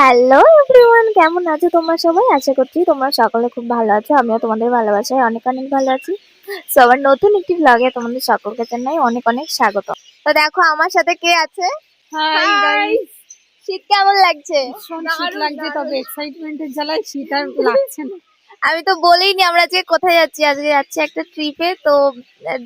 Hello everyone কেমন আছো তোমরা সবাই? আশা করছি তোমরা সকলে খুব ভালো আছো। আমিও তোমাদের ভালোবাসায় অনেক অনেক ভালো আছি। সবার নতুন একটি ব্লগে তোমাদের সকলকে জানাই অনেক অনেক স্বাগত। তো দেখো আমার সাথে কে আছে? হাই শীত কেমন লাগছে? শীত লাগছে তবে এক্সাইটমেন্টের জ্বালায় শীত আর লাগছে না। আমি তো বলেইনি আমরা যে কোথায় যাচ্ছি, আজকে যাচ্ছি একটা ট্রিপে তো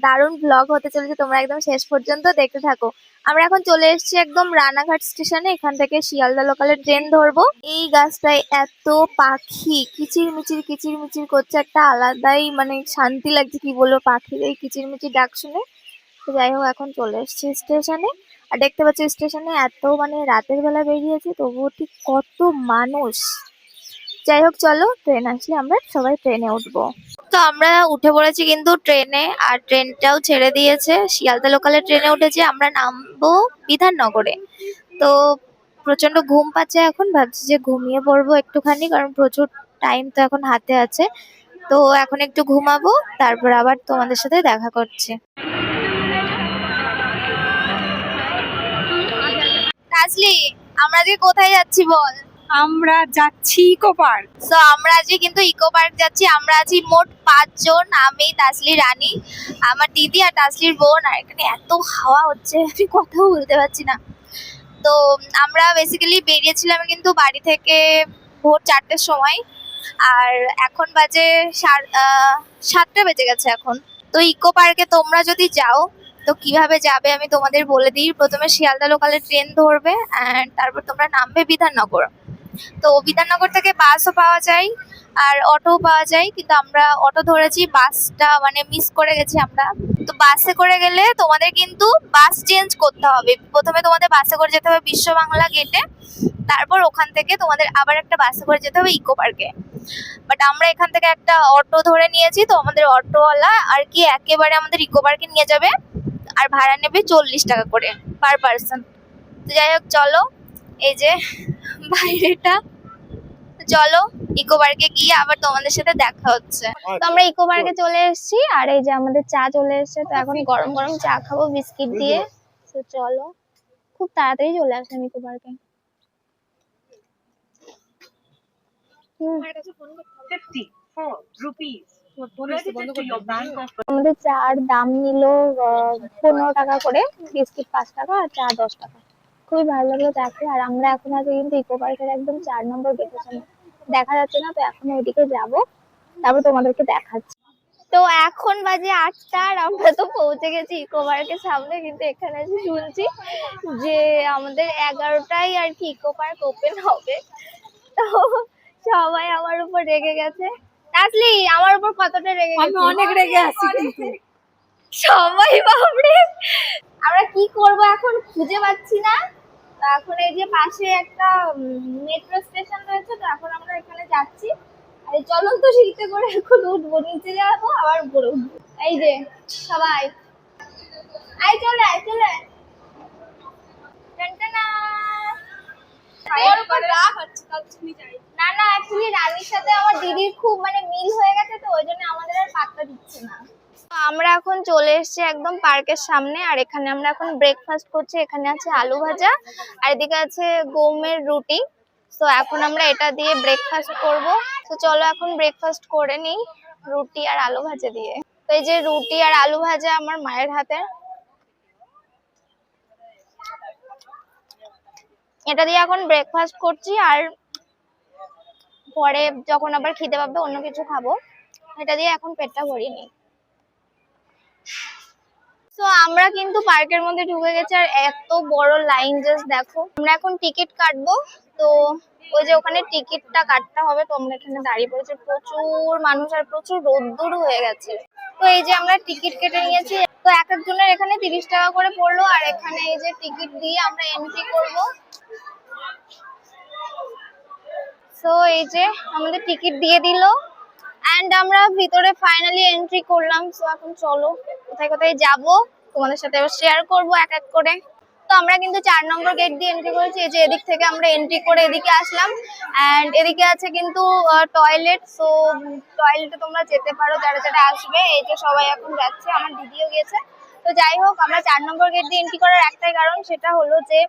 দারুণ ব্লগ হতে চলেছে, তোমরা একদম শেষ পর্যন্ত দেখতে থাকো। আমরা এখন চলে এসেছি একদম রানাঘাট স্টেশনে এখান থেকে শিয়ালদা লোকালের ট্রেন ধরবো। এই গাছটায় এত পাখি কিচির মিচির কিচির মিচির করছে একটা আলাদাই মানে শান্তি লাগছে, কি বলব পাখির এই কিচির মিচির ডাক শুনে। তো যাই হোক, এখন চলে এসেছি স্টেশনে আর দেখতে পাচ্ছি স্টেশনে এত মানে রাতের বেলা বেরিয়েছে, তবুও ঠিক কত মানুষ। যাই হোক চলো ট্রেন আসলে আমরা সবাই ট্রেনে উঠবো। তো আমরা উঠে পড়েছি কিন্তু ট্রেনে আর ট্রেনটাও ছেড়ে দিয়েছে। শিয়ালদা লোকালের ট্রেনে উঠেছি আমরা নামবো বিধাননগরে। তো প্রচণ্ড ঘুম পাচ্ছে এখন ভাবছি যে ঘুমিয়ে পড়ব একটুখানি কারণ প্রচুর টাইম তো এখন হাতে আছে। তো এখন একটু ঘুমাবো তারপর আবার তোমাদের সাথে দেখা করছি। আমরা যে কোথায় যাচ্ছি বল? আমরা যাচ্ছি ইকো পার্ক। সো আমরা আজকে কিন্তু ইকো পার্ক যাচ্ছি। আমরা আছি মোট পাঁচজন। আমি, তাসলি, রানী, আমার দিদি আর তাসলির বোন। আর এখানে এত হাওয়া হচ্ছে, আমি কথাও বলতে পারছি না। তো, আমরা বেসিক্যালি বেরিয়েছিলাম কিন্তু বাড়ি থেকে ভোর চারটের সময়। আর এখন বাজে সাতটা বেজে গেছে এখন। তো, ইকো পার্কে তোমরা যদি যাও, তো কীভাবে যাবে আমি তোমাদের বলে দিই। প্রথমে শিয়ালদা লোকালের ট্রেন ধরবে অ্যান্ড তারপর তোমরা নামবে বিধাননগর। তো বিধাননগর থেকে বাসও পাওয়া যায় আর অটোও পাওয়া যায়, কিন্তু আমরা অটো ধরেছি, বাসটা মানে মিস করে গেছি আমরা। তো বাসে করে গেলে তোমাদের কিন্তু বাস চেঞ্জ করতে হবে। প্রথমে তোমাদের বাসে করে যেতে হবে বিশ্ব বাংলা গেটে তারপর ওখান থেকে তোমাদের আবার একটা বাসে করে যেতে হবে ইকো পার্কে বাট আমরা এখান থেকে একটা অটো ধরে নিয়েছি, তো আমাদের অটোওয়ালা আর কি একেবারে আমাদের ইকো পার্কে নিয়ে যাবে আর ভাড়া নেবে চল্লিশ টাকা করে পার পার্সন তো যাই হোক, চলো, এই যে বাইরেটা। চলো ইকো পার্কে গিয়ে আবার তোমাদের সাথে দেখা হচ্ছে। তো আমরা ইকো পার্কে চলে এসেছি আর এই যে আমাদের চা চলে এসেছে তো এখন গরম গরম চা খাব বিস্কিট দিয়ে। তো চলো খুব তাড়াতাড়ি চলে আসলাম ইকো পার্কে আমাদের চার দাম নিল পনেরো টাকা করে বিস্কিট পাঁচ টাকা আর চা দশ টাকা। খুবই ভালো লাগল চা আর আমরা এখন আছি কিন্তু ইকো পার্কের একদম চার নম্বর গেটের সামনে। দেখা যাচ্ছে না তো এখন ওইদিকে যাব। তারপর তোমাদেরকে দেখাচ্ছি। তো এখন বাজে আটটা আর আমরা তো পৌঁছে গেছি ইকো পার্কের সামনে কিন্তু এখানে এসে শুনছি যে আমাদের এগারোটায় আর কি ইকো পার্ক ওপেন হবে। তো সবাই আমার উপর রেগে গেছে। আসলি আমার উপর কতটা রেগে গেছে? অনেক রেগে আছি কিন্তু। সবাই বাবরে আমরা কি করব এখন খুঁজে পাচ্ছি না। তো এখন এই যে পাশে একটা মেট্রো স্টেশন রয়েছে তো এখন আমরা এখানে যাচ্ছি। আর চলন্ত সিঁড়িতে করে এখন উঠবো নিচে যাব আবার উপরে উঠবো। এই যে সবাই। আয় চলে আয় চলে আয়। না না অ্যাকচুয়ালি রানীর সাথে আমার দিদির খুব মানে মিল হয়ে গেছে তো ওই জন্য আমাদের আর পাত্তা দিচ্ছে না। আমরা এখন চলে এসেছি একদম পার্কের সামনে, আর এখানে আমরা এখন ব্রেকফাস্ট করছি। এখানে আছে আলু ভাজা, আর এদিকে আছে গমের রুটি। তো এখন আমরা এটা দিয়ে ব্রেকফাস্ট করব। তো চলো এখন ব্রেকফাস্ট করে নিই রুটি আর আলু ভাজা দিয়ে। তো এই যে রুটি আর আলু ভাজা আমার মায়ের হাতে এটা দিয়ে এখন ব্রেকফাস্ট করছি, আর পরে যখন আবার খিদে পাবে, অন্য কিছু খাব। এটা দিয়ে এখন পেটটা ভরিয়ে নিই। তো আমরা কিন্তু পার্কের মধ্যে ঢুকে গেছি আর এত বড় লাইন জাস্ট দেখো। আমরা এখন টিকিট কাটবো। তো ওই যে ওখানে টিকিটটা কাটতে হবে। তো আমরা এখানে দাঁড়িয়ে পড়েছি। প্রচুর মানুষ আর প্রচুর রোদ্দুর হয়ে গেছে। তো এই যে আমরা টিকিট কেটে নিয়েছি। তো এক একজনের এখানে তিরিশ টাকা করে পড়ল আর এখানে এই যে টিকিট দিয়ে আমরা এন্ট্রি করব। তো এই যে আমাদের টিকিট দিয়ে দিল। এন্ড আমরা ভিতরে ফাইনালি এন্ট্রি করলাম। সো এখন চলো। কোথায় কোথায় যাব, তোমাদের সাথে শেয়ার করব এক এক করে। তো আমরা কিন্তু চার নম্বর গেট দিয়ে এন্ট্রি করেছি, এই যে এদিক থেকে আমরা এন্ট্রি করে এদিকে আসলাম। এন্ড এদিকে আছে কিন্তু টয়লেট সো টয়লেটে তোমরা যেতে পারো, যারা যারা আসবে, এই যে সবাই এখন যাচ্ছে, আমার দিদিও গিয়েছে তো যাই হোক, আমরা চার নম্বর গেট দিয়ে এন্ট্রি করার একটাই কারণ, সেটা হলো যে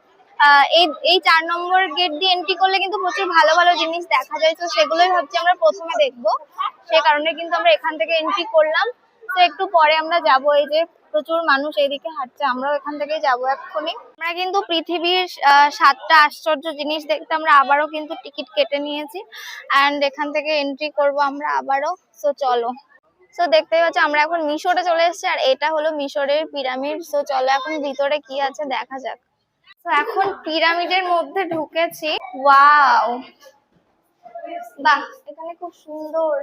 এই এই চার নম্বর গেট দিয়ে এন্ট্রি করলে কিন্তু প্রচুর ভালো ভালো জিনিস দেখা যায়। তো সেগুলোই ভাবছি আমরা প্রথমে দেখব। সেই কারণে কিন্তু আমরা এখান থেকে এন্ট্রি করলাম। তো একটু পরে আমরা যাব, এই যে প্রচুর মানুষ এইদিকে হাঁটছে, আমরাও এখান থেকেই যাব এক্ষুনি। আমরা কিন্তু পৃথিবীর সাতটা আশ্চর্য জিনিস দেখতে আমরা আবারও কিন্তু টিকিট কেটে নিয়েছি। অ্যান্ড এখান থেকে এন্ট্রি করব আমরা আবারও। সো চলো। সো দেখতেই পাচ্ছ, আমরা এখন মিশরে চলে এসেছি, আর এটা হলো মিশরের পিরামিড। সো চলো এখন ভিতরে কি আছে দেখা যাক। তো এখন পিরামিডের মধ্যে ঢুকেছি। ওয়াও বাহ, এখানে খুব সুন্দর।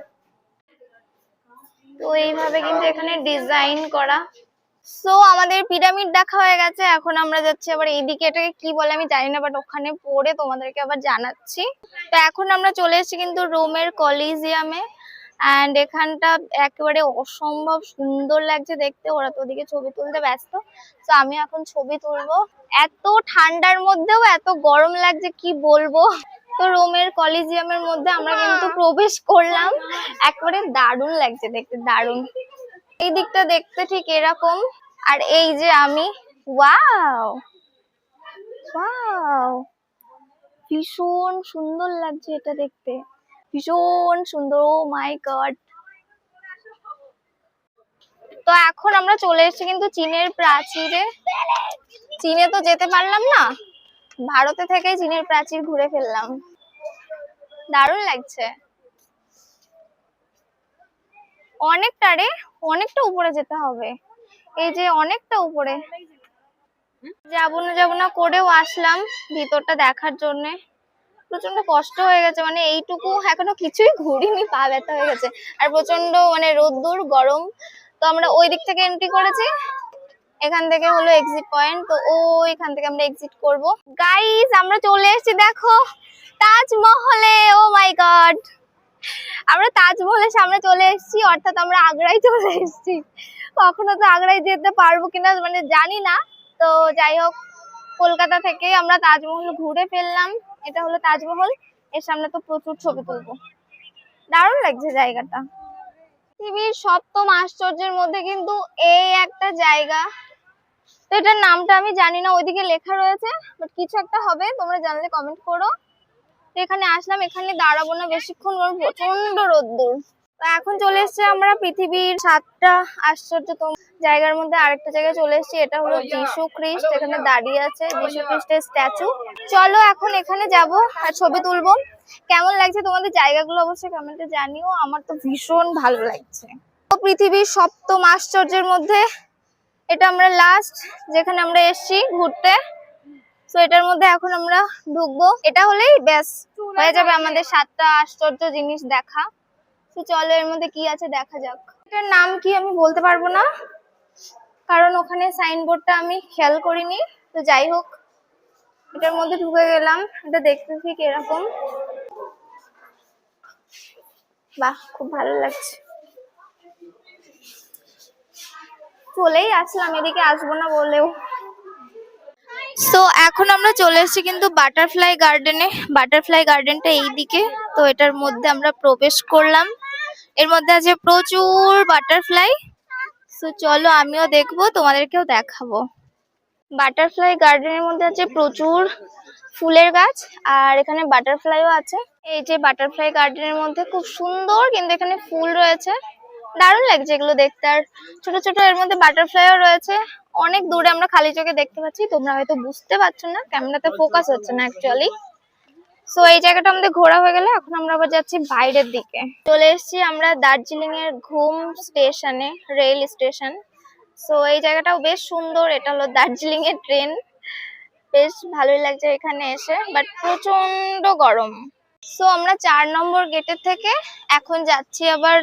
তো এইভাবে কিন্তু এখানে ডিজাইন করা। সো আমাদের পিরামিড দেখা হয়ে গেছে, এখন আমরা যাচ্ছি আবার এইদিকে, এটাকে কি বলে আমি জানি না বাট ওখানে পড়ে তোমাদেরকে আবার জানাচ্ছি। তো এখন আমরা চলে এসেছি কিন্তু রোমের কলিজিয়ামে অ্যান্ড এখানটা একেবারে অসম্ভব সুন্দর লাগছে দেখতে। ওরা তো ওদিকে ছবি তুলতে ব্যস্ত। তো আমি এখন ছবি তুলবো। এত ঠান্ডার মধ্যেও এত গরম লাগছে, কি বলব? তো রোমের কলিজিয়ামের মধ্যে আমরা কিন্তু প্রবেশ করলাম। একবারে দারুণ লাগছে দেখতে, দারুণ। এই দিকটা দেখতে ঠিক এরকম। আর এই যে আমি, ওয়াও! ওয়াও! ভীষণ সুন্দর লাগছে এটা দেখতে। ভীষণ সুন্দর, ও মাই গড! তো এখন আমরা চলে এসেছি কিন্তু চীনের প্রাচীরে। চীনে তো যেতে পারলাম না। ভারতে থেকেই চীনের প্রাচীর ঘুরে ফেললাম। দারুণ লাগছে। অনেকটা রে, অনেকটা উপরে যেতে হবে। এই যে অনেকটা উপরে। যাব না যাব না করেও আসলাম ভিতরটা দেখার জন্য। প্রচণ্ড কষ্ট হয়ে গেছে মানে এইটুকু এখনও কিছুই ঘুরিনি, পা ব্যথা হয়ে গেছে। আর প্রচণ্ড মানে রোদ্দুর, গরম। তো আমরা ওই দিক থেকে এন্ট্রি করেছি। এখান থেকে হলো এক্সিট পয়েন্ট তো ও এখান থেকে আমরা এক্সিট করব। গাইস আমরা চলে এসেছি, দেখো, তাজমহলে ও মাই গড আমরা তাজমহলের সামনে চলে এসেছি, অর্থাৎ আমরা আগ্রায় চলে এসেছি। কখনো তো আগ্রায় যেতে পারব কিনা মানে জানি না। তো যাই হোক, কলকাতা থেকে আমরা তাজমহল ঘুরে ফেললাম। এটা হলো তাজমহল, এর সামনে তো প্রচুর ছবি তুলবো। দারুণ লাগছে জায়গাটা। পৃথিবীর সপ্তম আশ্চর্যের মধ্যে কিন্তু এই একটা জায়গা। তো এটার নামটা আমি জানি না, ওইদিকে লেখা রয়েছে বাট কিছু একটা হবে, তোমরা জানলে কমেন্ট করো। তো এখানে আসলাম, এখানে দাঁড়াবো না বেশিক্ষণ প্রচণ্ড রোদ্দুর। তো এখন চলে এসেছি আমরা পৃথিবীর সাতটা আশ্চর্যতম জায়গার মধ্যে আরেকটা জায়গায় চলে এসেছি, এটা হলো যিশু খ্রিস্ট এখানে দাঁড়িয়ে আছে যিশু খ্রিস্টের স্ট্যাচু। চলো এখন এখানে যাব আর ছবি তুলবো। কেমন লাগছে তোমাদের জায়গাগুলো অবশ্যই কমেন্টে জানিও, আমার তো ভীষণ ভালো লাগছে। পৃথিবীর সপ্তম আশ্চর্যের মধ্যে এটা আমরা লাস্ট যেখানে আমরা এসেছি ঘুরতে। তো এটার মধ্যে এখন আমরা ঢুকবো। এটা হলেই ব্যাস, হয়ে যাবে আমাদের সাতটা আশ্চর্য জিনিস দেখা। তো চলো এর মধ্যে কি আছে দেখা যাক। এটার নাম কি আমি বলতে পারব না, কারণ ওখানে সাইনবোর্ডটা আমি খেয়াল করিনি। তো যাই হোক, এটার মধ্যে ঢুকে গেলাম। এটা দেখতে ঠিক এরকম। বাহ, খুব ভালো লাগছে। চলেই আসলাম, এদিকে আসব না বলেও। তো এখন আমরা চলে এসেছি কিন্তু বাটারফ্লাই গার্ডেনে বাটারফ্লাই গার্ডেনটা এইদিকে, তো এটার মধ্যে আমরা প্রবেশ করলাম। এর মধ্যে আছে প্রচুর বাটারফ্লাই তো চলো আমিও দেখব, তোমাদেরকেও দেখাবো। বাটারফ্লাই গার্ডেনের মধ্যে আছে প্রচুর ফুলের গাছ, আর এখানে বাটারফ্লাইও আছে। এই যে বাটারফ্লাই গার্ডেনের মধ্যে খুব সুন্দর কিন্তু এখানে ফুল রয়েছে। দারুণ লাগছে এগুলো দেখতে। আর ছোট ছোট এর মধ্যে বাটারফ্লাইও রয়েছে। অনেক দূরে আমরা খালি চোখে দেখতে পাচ্ছি তোমরা হয়তো বুঝতে পারছ না ক্যামেরাতে ফোকাস হচ্ছে না অ্যাকচুয়ালি সো এই জায়গাটা আমাদের ঘোরা হয়ে গেলে এখন আমরা আবার যাচ্ছি বাইরের দিকে। চলে এসেছি আমরা দার্জিলিং এর ঘুম স্টেশনে রেল স্টেশন সো এই জায়গাটাও বেশ সুন্দর এটা হলো দার্জিলিং এর ট্রেন বেশ ভালোই লাগছে এখানে এসে বাট প্রচণ্ড গরম। সো আমরা চার নম্বর গেটের থেকে এখন যাচ্ছি আবার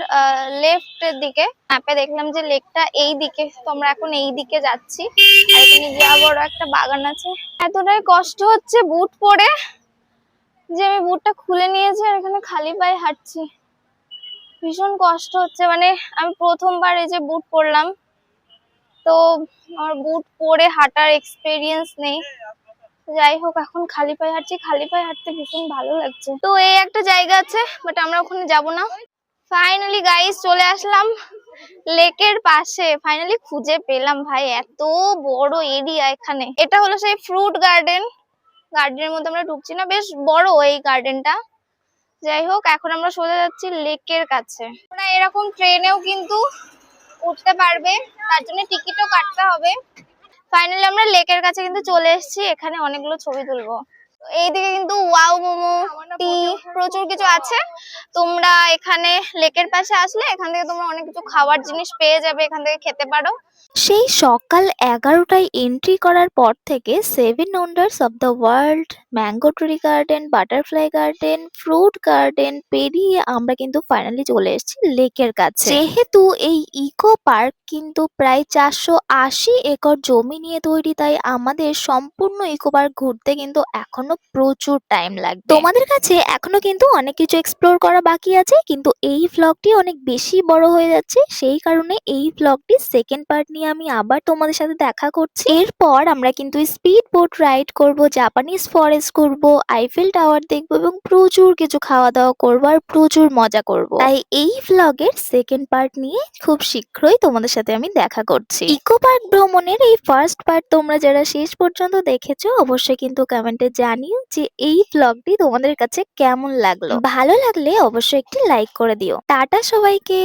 লেফটের দিকে। ম্যাপে দেখলাম যে লেকটা এই দিকে, তো আমরা এখন এই দিকে যাচ্ছি। বড় একটা বাগান আছে। এতটাই কষ্ট হচ্ছে বুট পরে যে আমি বুটটা খুলে নিয়েছি আর এখানে খালি পায়ে হাঁটছি। ভীষণ কষ্ট হচ্ছে। মানে আমি প্রথমবার এই যে বুট পরলাম। তো আমার বুট পরে হাঁটার এক্সপিরিয়েন্স নেই। যাই হোক, এখন খালি পায়ে হাঁটছি, খালি পায়ে হাঁটতে ভীষণ ভালো লাগছে। তো এই একটা জায়গা আছে বাট আমরা ওখানে যাব না। ফাইনালি গাইস চলে আসলাম লেকের পাশে। ফাইনালি খুঁজে পেলাম, ভাই, এত বড় এরিয়া এখানে। এটা হলো সেই ফ্রুট গার্ডেন গার্ডেনের মধ্যে আমরা ঢুকছি না, বেশ বড় এই গার্ডেনটা যাই হোক, এখন আমরা সোজা যাচ্ছি লেকের কাছে। এরকম ট্রেনেও কিন্তু উঠতে পারবে, তার জন্য টিকিটও কাটতে হবে। ফাইনালি আমরা লেকের কাছে কিন্তু চলে এসেছি এখানে অনেকগুলো ছবি তুলবো। এইদিকে কিন্তু ওয়াও মোমো, টি, প্রচুর কিছু আছে। তোমরা এখানে লেকের পাশে আসলে এখান থেকে তোমরা অনেক কিছু খাওয়ার জিনিস পেয়ে যাবে, এখান থেকে খেতে পারো। সেই সকাল এগারোটায় এন্ট্রি করার পর থেকে seven wonders of the world mango tree garden butterfly garden fruit garden পেরিয়ে আমরা কিন্তু ফাইনালি চলে এসেছি লেকের কাছে। যেহেতু এই ইকো পার্ক কিন্তু প্রায় চারশো আশি একর জমি নিয়ে তৈরি, তাই আমাদের সম্পূর্ণ ইকো পার্ক ঘুরতে কিন্তু এখনও প্রচুর টাইম লাগবে। তোমাদের কাছে এখনও কিন্তু অনেক কিছু এক্সপ্লোর করা বাকি আছে, কিন্তু এই ভ্লগটি অনেক বেশি বড় হয়ে যাচ্ছে। সেই কারণে এই ভ্লগটি সেকেন্ড পার্ট নিয়ে আমি আবার তোমাদের সাথে দেখা করছি। এরপর আমরা কিন্তু স্পিড বোট রাইড করব জাপানিজ ফরেস্ট করব আইফেল টাওয়ার দেখব এবং প্রচুর কিছু খাওয়া দাওয়া করব আর প্রচুর মজা করব। তাই এই ভ্লগের সেকেন্ড পার্ট নিয়ে খুব শীঘ্রই তোমাদের সাথে আমি দেখা করছি। ইকো পার্ক ভ্রমণের এই ফার্স্ট পার্ট তোমরা যারা শেষ পর্যন্ত দেখেছ, অবশ্যই কিন্তু কমেন্টে জানিও যে এই ব্লগটি তোমাদের কাছে কেমন লাগল। ভালো লাগলে অবশ্যই একটি লাইক করে দিও। টাটা সবাইকে!